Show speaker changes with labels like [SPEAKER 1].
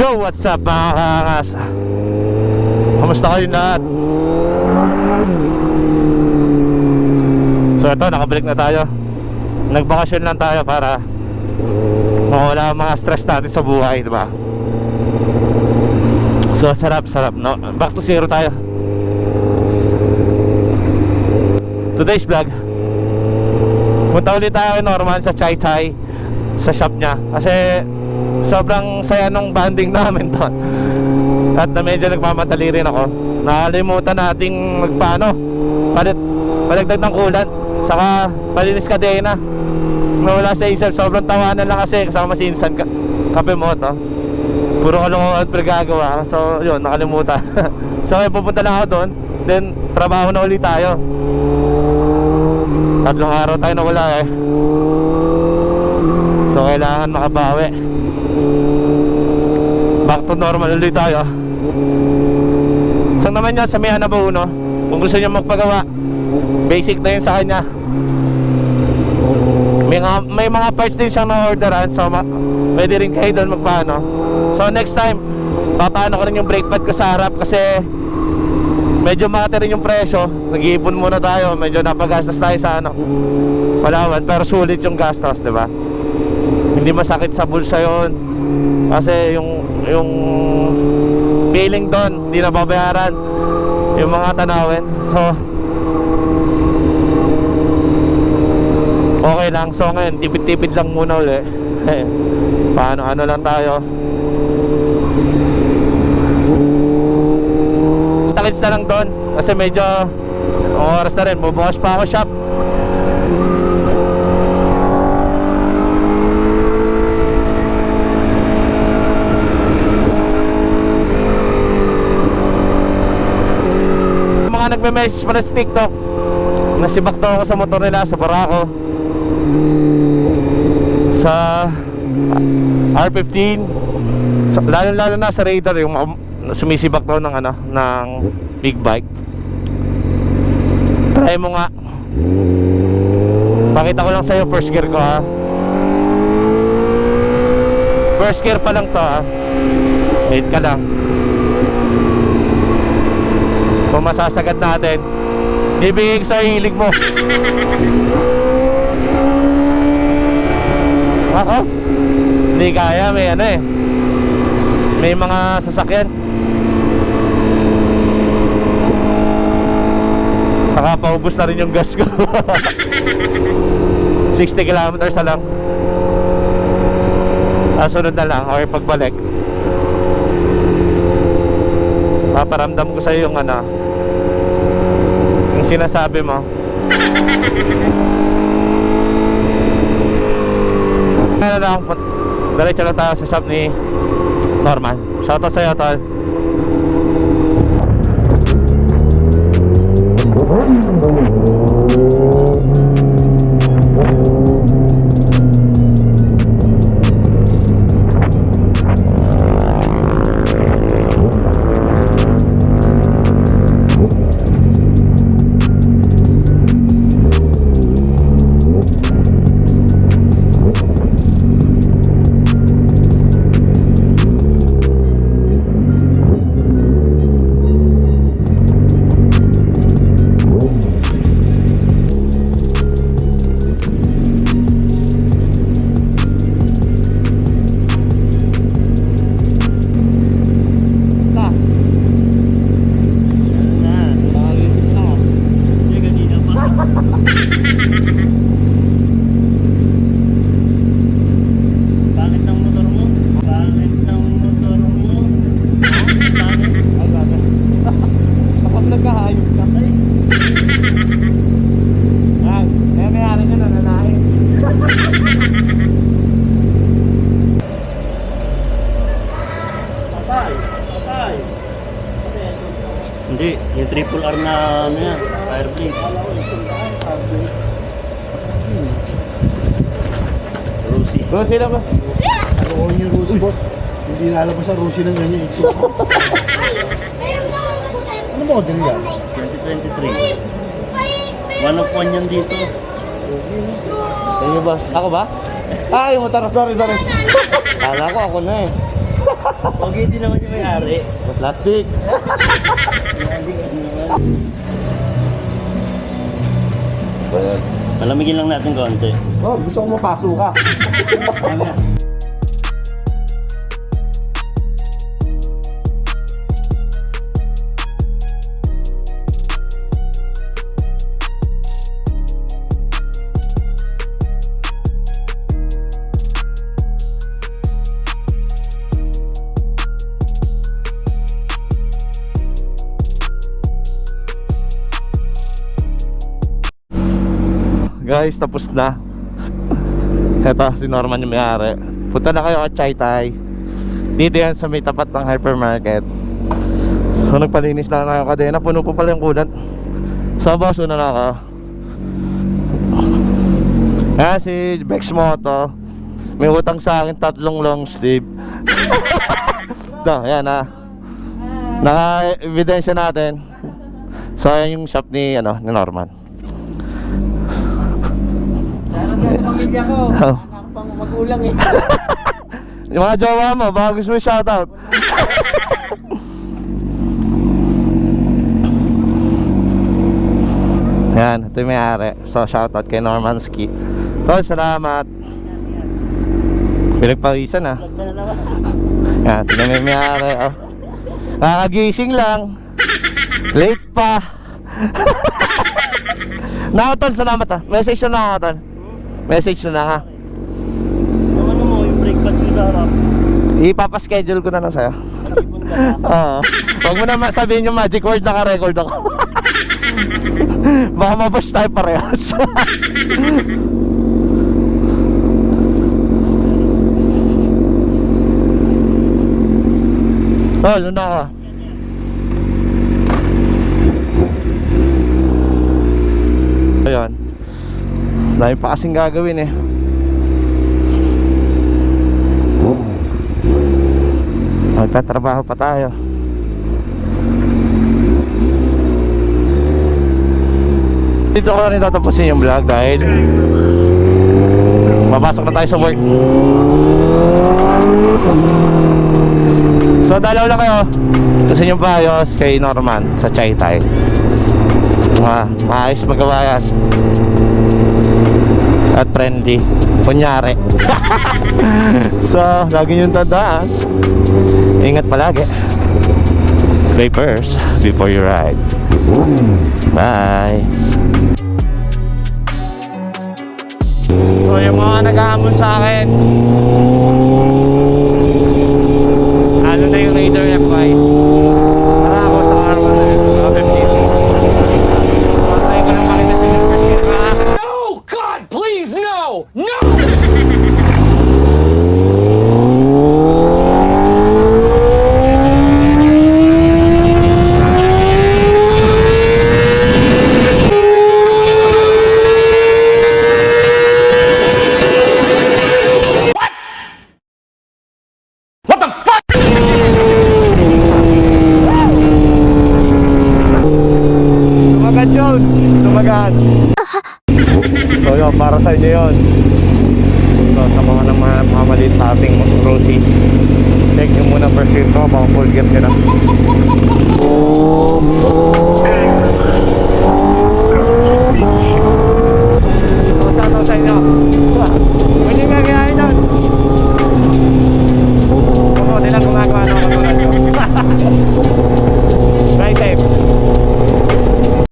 [SPEAKER 1] Yo, what's up mga kakas? Kamusta kayo lahat? So ito, nakabalik na tayo Nagbakasyon lang tayo para Mawala ang mga stress natin sa buhay, di ba? So sarap, sarap, no? Back to zero tayo Today's vlog Punta ulit tayo kay Norman sa Chai Chai Sa shop niya Kasi sobrang saya nung banding namin doon. At na medyo nagmamadali rin ako. Nakalimutan nating magpaano. Palit, palagdag ng kulan Saka palinis kadena. Nawala sa isip. Sobrang tawanan lang kasi Kasama si Insan ka, Kape mo to. Puro kalokohan pero gagawa So yun nakalimutan. So kaya pupunta lang ako doon. Then trabaho na ulit tayo. Tatlong araw tayo nawala eh. So kailangan makabawi Back to normal ulit tayo Saan naman yan sa may Hanabaw no? Kung gusto niyo magpagawa Basic na yun sa kanya. May, mga, may mga parts din siyang na-orderan So pwede rin kayo doon magpaano. So next time Papaano ko rin yung brake pad ko sa harap Kasi Medyo mati yung presyo. Nag-iipon muna tayo Medyo napagastos tayo sa ano Palawan Pero sulit yung gastos, di ba? Hindi masakit sa bulsa yon Kasi yung Yung Billing doon Hindi nababayaran Yung mga tanawin. So Okay lang. So ngayon Tipid-tipid lang muna uli. Paano ano lang tayo. Stakits na lang doon. Kasi medyo oras na rin. Bubukas pa ako shop Mga nagme-message pa na sa TikTok. Nasibak daw ako sa motor nila Sa Barako. Sa R15 sa, Lalo lalo na sa radar Yung sumisibak daw ng ano Ng big bike. Try mo nga. Pakita ko lang sa'yo first gear ko ha. First gear pa lang to ha. Wait ka lang Kung masasagad natin. Ko sa hilig mo. Ako? Hindi kaya may ano eh. May mga sasakyan. Saka paubos na rin yung gas ko. 60 kilometers na lang. Ah, na lang Okay pagbalik. Paparamdam ko sa'yo yung ano Yung sinasabi mo. Ano lang Diretso lang tayo sa shop ni Norman. Shoutout sa'yo tol. Ta
[SPEAKER 2] Hindi, yung triple R na ano yan, fireblade. Rosie.
[SPEAKER 1] Bro sila ba?
[SPEAKER 3] Oo, yung Rusi po. Hindi lalabas sa Rusi ng ganyan. Ito. ano model yan?
[SPEAKER 2] 2023. One of one yan dito.
[SPEAKER 1] Sino ba? Ako ba? Ah, yung motor. Sorry, sorry. Kala ko ako na eh.
[SPEAKER 2] Pogi din naman yung may-ari. Plastic. Malamigin lang natin konti.
[SPEAKER 3] Oh, gusto ko mapasok ka.
[SPEAKER 1] Guys, tapos na. Eto, si Norman yung may-ari. Punta na kayo kay Chai Tai. Dito yan sa may tapat ng hypermarket. So, nagpalinis na nga yung kadena. Puno po pala yung kulat. Sa baso na na ako. Ayan si Bex Moto. May utang sa akin tatlong long sleeve. Ito, ayan ha. Naka-evidensya natin. So, yung shop ni, ano, ni Norman.
[SPEAKER 2] Pamilya ko,
[SPEAKER 1] Oh.
[SPEAKER 2] anak pang magulang eh.
[SPEAKER 1] Yung mga jowa mo, baka gusto mo shoutout. Yan, ito yung may-ari. So, shoutout kay Norman Ski. Tol, salamat. Pinagpawisan ah. Yan, ito yung may-ari. Oh. Kakagising lang. Late pa. Nako, Tol, salamat ah. Message na ako, Tol. Message na ha.
[SPEAKER 2] Yung ano mo, yung brake pads mo sa harap.
[SPEAKER 1] Ipapaschedule ko na lang sa'yo. Oo. Huwag mo na sabihin yung magic word naka-record ako. Baka mabash tayo parehas. oh, luna ka. Ayun. Dahil pa kasing gagawin eh. Magtatrabaho pa tayo. Dito ko na rin tatapusin yung vlog dahil Mapasok na tayo sa work. So dalaw lang kayo. Gusto nyo paayos kay Norman sa Chai Tai. Ah, maayos magawa yan. At friendly. Kunyari. so, lagi yung tandaan. Ingat palagi. First before you ride. Bye. So yung mga nag-aamon sa akin Ano na yung Raider FY Para ako sa Arman na yun Mga 15 Patay ko ng makina sa yung first year na
[SPEAKER 4] No! God, please, no! No! What the fuck?
[SPEAKER 1] Tumagan yun Tumagan So yun, para sa inyo yun. So sa mga na mga mamalit sa ating Rosie Check nyo muna first year ko Baka full ka na. So